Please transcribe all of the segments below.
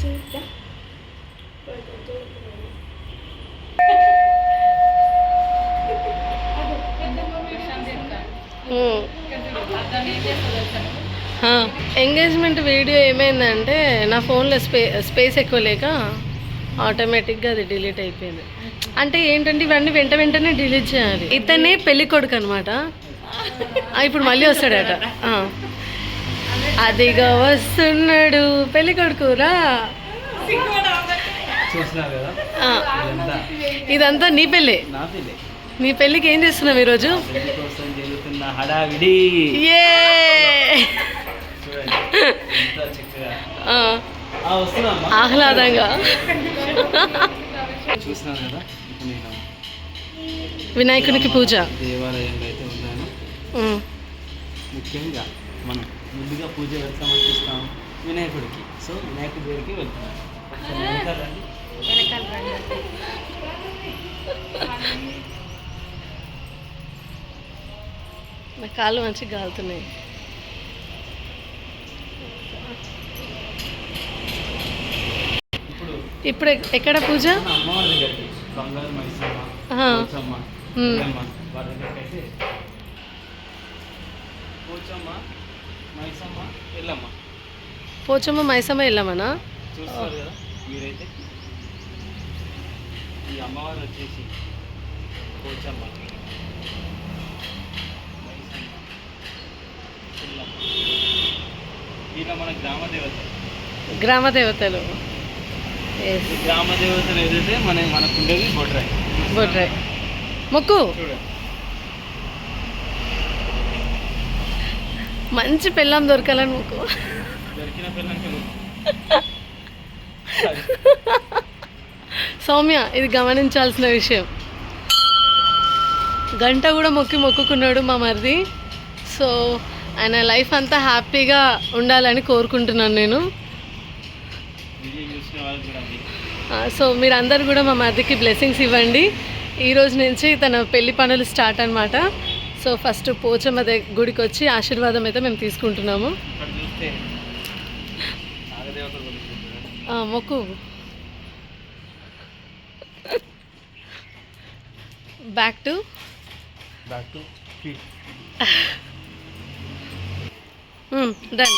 చూద్దా engagement video ఏమైందంటే నా ఫోన్లో స్పే స్పేస్ ఎక్కువ లేక ఆటోమేటిక్గా అది డిలీట్ అయిపోయింది. అంటే ఏంటంటే ఇవన్నీ వెంట వెంటనే డిలీట్ చేయాలి. ఇతనే పెళ్ళి కొడుకు అనమాట ఇప్పుడు మళ్ళీ వస్తాడట. అదిగా వస్తున్నాడు. పెళ్ళి కొడుకు రా చూసినారు కదా? ఆ, ఇదంతా నీ పెళ్ళి? నా పెళ్ళి. నీ పెళ్ళికి ఏం చేస్తున్నావు ఈరోజు? ఆహ్లాదంగా. వినాయకునికి పూజ. ఉమ్. ముఖ్యంగా మనం ముందుగా పూజ చూస్తాం. వినాయకుడికి. సో వినాయకుడి దగ్గరికి వెళ్తున్నాం. నా కాళ్ళు మంచిగా గాలుతున్నాయి. ఇప్పుడు ఇప్పుడు ఎక్- ఎక్కడ పూజ? అమ్మవారి దగ్గరికి. బంగారు మైసమ్మ. పోచమ్మ మైసమ్మ ఎల్లమ్మ. పోచమ్మ మైసమ్మ వెళ్ళామనా చూస్తారు కదా మీరైతే. ఈ అమ్మవారు వచ్చేసి పోచమ్మ మైసమ్మ ఎల్లమ్మ. ఇలా మన గ్రామ దేవత గ్రామ దేవతలు గ్రామ దేవతలు ఏదైతే మన బొడ్రాయి. బొడ్రాయ్. మొక్కు. చూడండి. మంచి పెళ్ళాం దొరకాలని మొక్కు సౌమ్య ఇది గమనించాల్సిన విషయం. గంట కూడా మొక్కి మొక్కుకున్నాడు మా మరిది. సో ఆయన లైఫ్ అంతా హ్యాపీగా ఉండాలని కోరుకుంటున్నాను నేను. సో మీరందరూ కూడా మా మరిదికి బ్లెస్సింగ్స్ ఇవ్వండి. ఈరోజు నుంచి తన పెళ్ళి పనులు స్టార్ట్ అనమాట సో ఫస్ట్ పోచమ్మ గుడికి వచ్చి ఆశీర్వాదం అయితే మేము తీసుకుంటున్నాము. మొక్కు. Back to back to feet done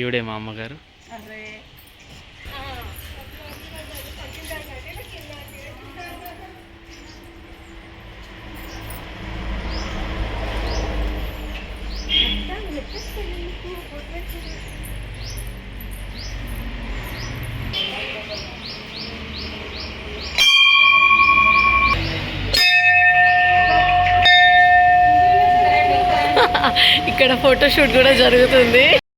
ఈవిడే మా అమ్మగారు. ఇక్కడ ఫోటోషూట్ కూడా జరుగుతుంది.